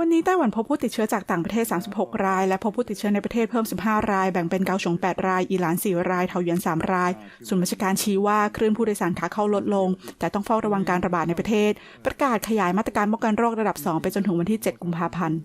วันนี้ไต้หวันพบผู้ติดเชื้อจากต่างประเทศ 36 ราย และพบผู้ติดเชื้อในประเทศเพิ่ม 15 ราย แบ่งเป็นเกาสง8 ราย อีหลาน 4 ราย เทาหยวน 3 ราย ส่วนราชการชี้ว่าคลื่นผู้โดยสารขาเข้าลดลง แต่ต้องเฝ้าระวังการระบาดในประเทศ ประกาศขยายมาตรการป้องกันโรคระดับ 2 ไปจนถึงวันที่ 7 กุมภาพันธ์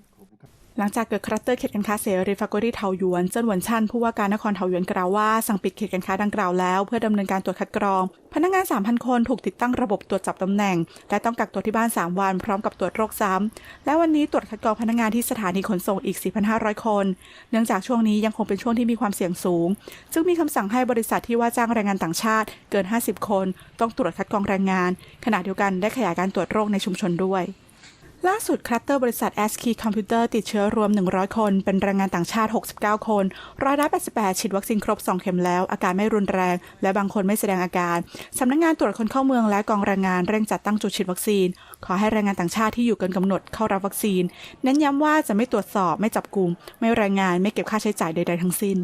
หลังจากเกิดคลัสเตอร์เขตการค้าเสรีฟากอรี่เทาหยวนเจิ้นหวนชันผู้ว่าการนครเทาหยวนกล่าวว่าสั่งปิดเขตการค้าดังกล่าวแล้ว เพื่อดำเนินการตรวจคัดกรอง พนักงาน 3,000 คนถูกติดตั้งระบบตรวจจับตำแหน่ง และต้องกักตัวที่บ้าน 3 วันพร้อมกับตรวจโรคซ้ำและวันนี้ตรวจคัดกรองพนักงานที่สถานีขนส่งอีก 4,500 คน เนื่องจากช่วงนี้ยังคงเป็นช่วงที่มีความเสี่ยงสูง จึงมีคำสั่งให้บริษัทที่ว่าจ้างแรงงานต่างชาติ เกิน 50 คน ต้องตรวจคัดกรองแรงงาน ขณะเดียวกันได้ขยายการตรวจโรคในชุมชนด้วย ล่าสุดคลัสเตอร์บริษัท s k e y Computer ติดเชื้อรวม 100 คน เป็นแรงงานต่างชาติ 69 คนร้อยละ88 ฉีดวัคซีนครบ 2 เข็มแล้ว อาการไม่รุนแรง และบางคนไม่แสดงอาการ สำนักงงานตรวจคนเข้าเมืองและกองแรงงานเร่งจัดตั้งจุดฉีดวัคซีน ขอให้แรงงานต่างชาติที่อยู่เกินกำหนดเข้ารับวัคซีน เน้นย้ำว่าจะไม่ตรวจสอบไม่จับกลุ่มไม่รายงานไม่เก็บค่าใช้จ่ายใด ๆ ทั้งสิ้น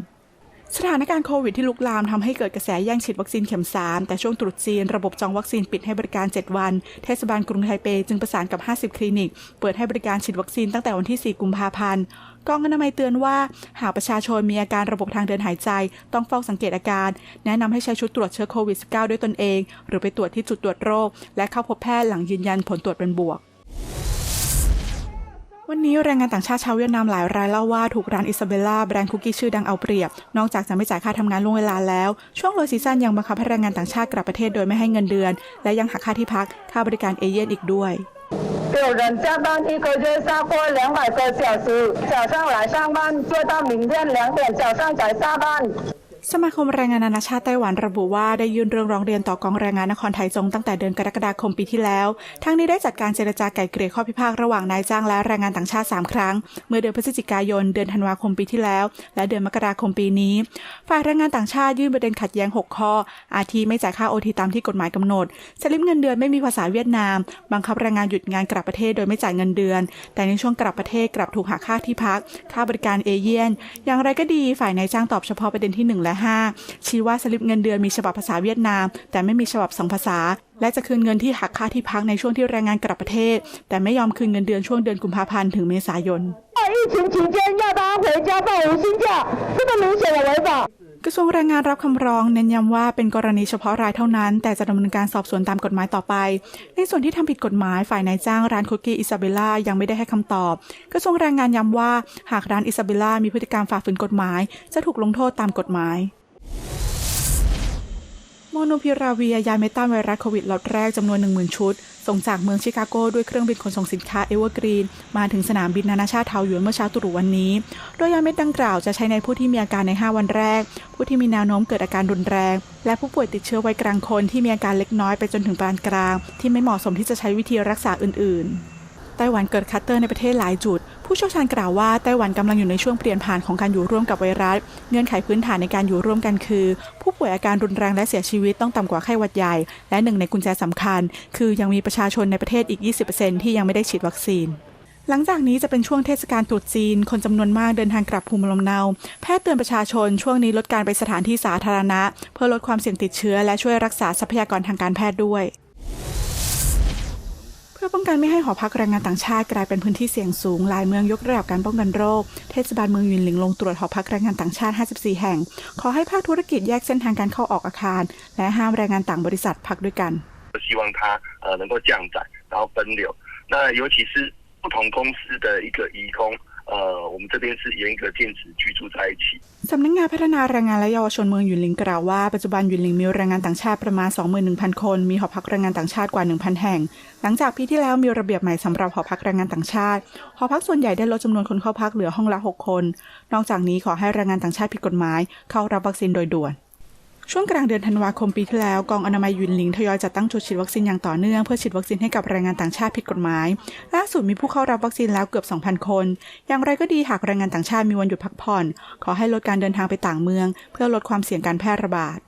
สถานการณ์โควิดที่ลุกลามทำให้เกิดกระแสแย่งฉีดวัคซีนเข็ม 3 แต่ช่วงตรุษจีนระบบจองวัคซีนปิดให้บริการ 7 วัน เทศบาลกรุงไทเปจึงประสานกับ 50 คลินิก เปิดให้บริการฉีดวัคซีนตั้งแต่วันที่ 4 กุมภาพันธ์กองอนามัยเตือนว่า หากประชาชนมีอาการระบบทางเดินหายใจ ต้องเฝ้าสังเกตอาการ แนะนำให้ใช้ชุดตรวจเชื้อโควิด -19 ด้วยตนเอง หรือไปตรวจที่จุดตรวจโรค และเข้าพบแพทย์หลังยืนยันผลตรวจเป็นบวก วันนี้แรงงานต่างชาติชาวเวียดนามหลายรายเล่าว่าถูกร้านอิซาเบลล่าแบรนด์คุกกี้ชื่อดังเอาเปรียบ นอกจากจะไม่จ่ายค่าทำงานล่วงเวลาแล้ว ช่วงโลซีซั่นยังบังคับให้แรงงานต่างชาติกลับประเทศโดยไม่ให้เงินเดือน และยังหักค่าที่พัก ค่าบริการเอเย่นอีกด้วย 有人加班一个月超过两百个小时，早上来上班做到明天两点早上才下班。 สมาคมแรงงานนานาชาติไต้หวันระบุว่าได้ยื่นเรื่องร้องเรียนต่อกองแรงงานนครไทยจงตั้งแต่เดือนกรกฎาคมปีที่แล้ว ทั้งนี้ได้จัดการเจรจาไก่เกลี่ยข้อพิพาทระหว่างนายจ้างและแรงงานต่างชาติ 3 ครั้ง เมื่อเดือนพฤศจิกายน เดือนธันวาคมปีที่แล้ว และเดือนมกราคมปีนี้ ฝ่ายแรงงานต่างชาติยื่นประเด็นขัดแย้ง 6 ข้อ อาทิไม่จ่ายค่าโอทีตามที่กฎหมายกำหนดสลิปเงินเดือนไม่มีภาษาเวียดนาม บังคับแรงงานหยุดงานกลับประเทศโดยไม่จ่ายเงินเดือน แต่ในช่วงกลับประเทศกลับถูกหักค่าที่พัก ค่าบริการเอเย่นอย่างไรก็ดีฝ่ายนายจ้างตอบเฉพาะประเด็นที่1แล5 ชี้ว่าสลิปเงินเดือนมีฉบับภาษาเวียดนาม แต่ไม่มีฉบับสองภาษา และจะคืนเงินที่หักค่าที่พักในช่วงที่แรงงานกลับประเทศ แต่ไม่ยอมคืนเงินเดือนช่วงเดือนกุมภาพันธ์ถึงเมษายน 疫情期间要他回家放无薪假，这么明显的违法。 กระทรวงแรงงานรับคำร้องเน้นย้ำว่าเป็นกรณีเฉพาะรายเท่านั้น แต่จะดำเนินการสอบสวนตามกฎหมายต่อไป ในส่วนที่ทำผิดกฎหมายฝ่ายนายจ้างร้านคุกกี้อิซาเบล่ายังไม่ได้ให้คำตอบ กระทรวงแรงงานย้ำว่า หากร้านอิซาเบลล่ามีพฤติกรรมฝ่าฝืนกฎหมาย จะถูกลงโทษตามกฎหมาย โมโนพิราเวียยาเมต้านไวรัสโควิดล็อตแรกจำนวน 10,000 ชุด ส่งจากเมืองชิคาโกด้วยเครื่องบินขนส่งสินค้าเอเวอร์กรีน มาถึงสนามบินนานาชาติเทาหยวนเมื่อเช้าตรู่วันนี้ โดยยาเม็ดดังกล่าวจะใช้ในผู้ที่มีอาการใน 5 วันแรก ผู้ที่มีแนวโน้มเกิดอาการรุนแรง และผู้ป่วยติดเชื้อวัยกลางคนที่มีอาการเล็กน้อยไปจนถึงปานกลาง ที่ไม่เหมาะสมที่จะใช้วิธีรักษาอื่น ๆไต้หวันเกิดคัตเตอร์ในประเทศหลายจุด ผู้เชี่ยวชาญกล่าวว่าไต้หวันกำลังอยู่ในช่วงเปลี่ยนผ่านของการอยู่ร่วมกับไวรัส เงื่อนไขพื้นฐานในการอยู่ร่วมกันคือ ผู้ป่วยอาการรุนแรงและเสียชีวิตต้องต่ำกว่าไข้หวัดใหญ่ และหนึ่งในกุญแจสำคัญ คือยังมีประชาชนในประเทศอีก 20%ที่ยังไม่ได้ฉีดวัคซีนหลังจากนี้จะเป็นช่วงเทศกาลตรุษจีน คนจำนวนมากเดินทางกลับภูมิลำเนา แพทย์เตือนประชาชนช่วงนี้ลดการไปสถานที่สาธารณะ เพื่อลดความเสี่ยงติดเชื้อและช่วยรักษาทรัพยากรทางการแพทย์ด้วย พื่อป้องกันไม่ให้หอพักแรงงานต่างชาติกลายเป็นพื้นที่เสี่ยงสูง หลายเมืองยกระดับการป้องกันโรค เทศบาลเมืองยินหลิงลงตรวจหอพักแรงงานต่างชาติ 54 แห่ง ขอให้ภาคธุรกิจแยกเส้นทางการเข้าออกอาคาร และห้ามแรงงานต่างบริษัทพักด้วยกัน 希望它呃能够降载，然后分流。那尤其是不同公司的一个移工， 呃，我们这边是严格禁止居住在一起。 สำนักงานพัฒนาแรงงานและเยาวชนเมืองหยุนหลิงกล่าวว่าปัจจุบันหยุนหลิงมีแรงงานต่างชาติประมาณ 21,000 คน มีหอพักแรงงานต่างชาติกว่า 1,000 แห่ง หลังจากปีที่แล้วมีระเบียบใหม่สำหรับหอพักแรงงานต่างชาติ หอพักส่วนใหญ่ได้ลดจำนวนคนเข้าพักเหลือห้องละ 6 คน นอกจากนี้ขอให้แรงงานต่างชาติผิดกฎหมาย เข้ารับวัคซีนโดยด่วน ช่วงกลางเดือนธันวาคมปีที่แล้วกองอนามัยยุนหลิงทยอยจัดตั้งจุดฉีดวัคซีนอย่างต่อเนื่องเพื่อฉีดวัคซีนให้กับแรงงานต่างชาติผิดกฎหมาย ล่าสุดมีผู้เข้ารับวัคซีนแล้วเกือบ 2,000 คน อย่างไรก็ดีหากแรงงานต่างชาติมีวันหยุดพักผ่อน ขอให้ลดการเดินทางไปต่างเมือง เพื่อลดความเสี่ยงการแพร่ระบาด